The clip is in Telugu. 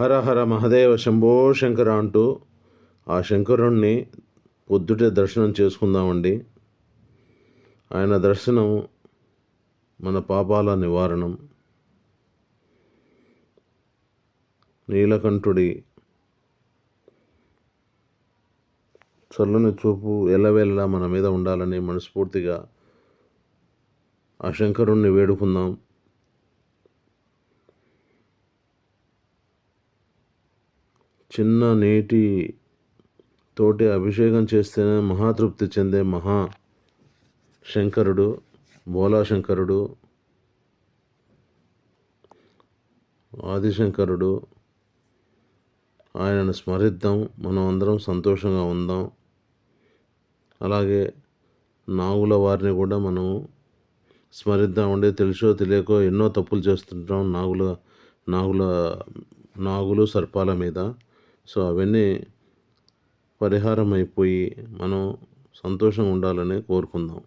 హర హర మహదేవ శంభో శంకర అంటూ ఆ శంకరుణ్ణి పొద్దుటే దర్శనం చేసుకుందామండి. ఆయన దర్శనం మన పాపాల నివారణం. నీలకంఠుడి చల్లని చూపు ఎల్లవేళలా మన మీద ఉండాలని మనస్ఫూర్తిగా ఆ శంకరుణ్ణి వేడుకుందాం. చిన్న నేటి తోటి అభిషేకం చేస్తేనే మహాతృప్తి చెందే మహా శంకరుడు బోలా శంకరుడు ఆదిశంకరుడు. ఆయనను స్మరిద్దాం మనం అందరం సంతోషంగా ఉందాం. అలాగే నాగుల వారిని కూడా మనం స్మరిద్దామండి. తెలుసో తెలియకో ఎన్నో తప్పులు చేస్తుంటాం నాగుల నాగుల నాగులు సర్పాల మీద. సో అవన్నీ పరిహారం అయిపోయి మనం సంతోషంగా ఉండాలని కోరుకుందాం.